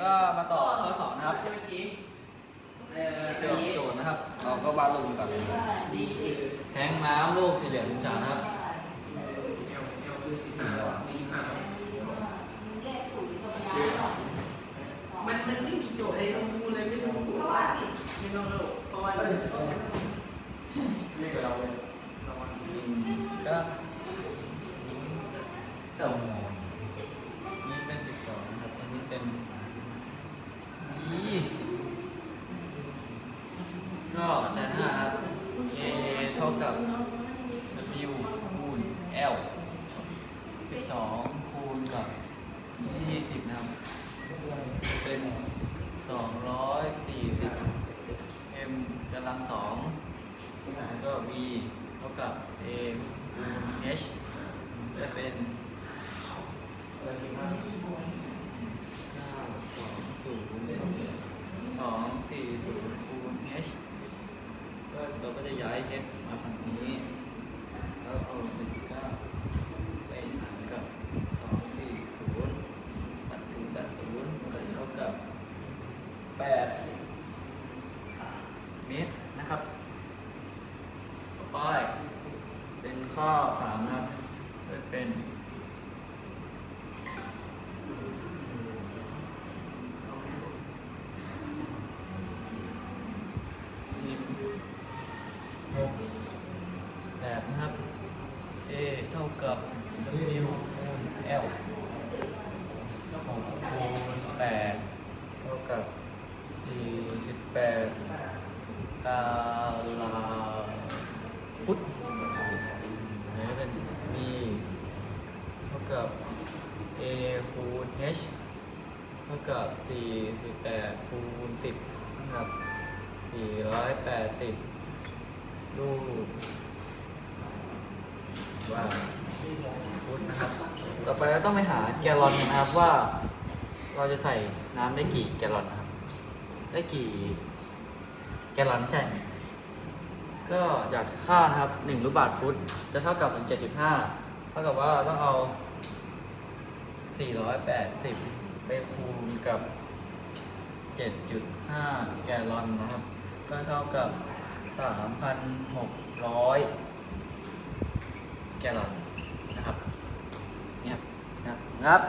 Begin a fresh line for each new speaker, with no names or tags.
ก็มาต่อข้อสองนะครับ
เมื่อกี้เอ่อ
เกี่
ตั
ยวว
นี้
กับโจทย์นะครับ เราก็วาดรูปก่อน
ดีคือ
แทงน้ำรูปสี่เหลี่ยมมุมฉานะครับ
เอลเอลคือสิบห้ามีห้ามันมันไม่มีโจทย์อะไรต้องดูเลยไม่ต้องดูว่าสิไม่ต้องรู้เพราะว่า
เรียกเราเลย
ก็
เติม
นี่ กับ w คูณ l สิบสองคูณกับยี่สิบนะครับ เป็นสองร้อยสี่สิบ m กำลังสองแล้วก็ v เท่ากับ a คูณ h จะเป็นเก้าสองศูนย์สองสี่ศูนย์คูณ h ก็เราก็จะย้าย h มาฝั่งนี้ แล้วเอาหนึ่งเก้าไปหารกับสองสี่ศูนย์ตัดศูนย์ตัดศูนย์ก็เท่ากับแปดเมตรนะครับต่อไปเป็นข้อสามนะครับจะเป็น เท่ากับ W คูณ L หกคูณแปดเท่ากับสี่สิบแปดตารางฟุตแล้วเป็น B เท่ากับ A คูณ H เท่ากับสี่สิบแปดคูณสิบนะครับสี่ร้อยแปดสิบลูก ว่าฟุตนะครับ ต่อไปเราต้องไปหาแกลลอนนะครับว่า เราจะใส่น้ำได้กี่แกลลอนนะครับ ได้กี่ แกลลอนใช่ไหมก็จากค่านะครับหนึ่งลูกบาทฟุต จะเท่ากับเจ็ดจุดห้าเท่ากับว่าเราต้องเอาสี่ร้อยแปดสิบไปคูณกับ7.5แกลลอนนะครับ ก็เท่ากับ3,600 แกลลอนนะครับเนี่ยนะครับ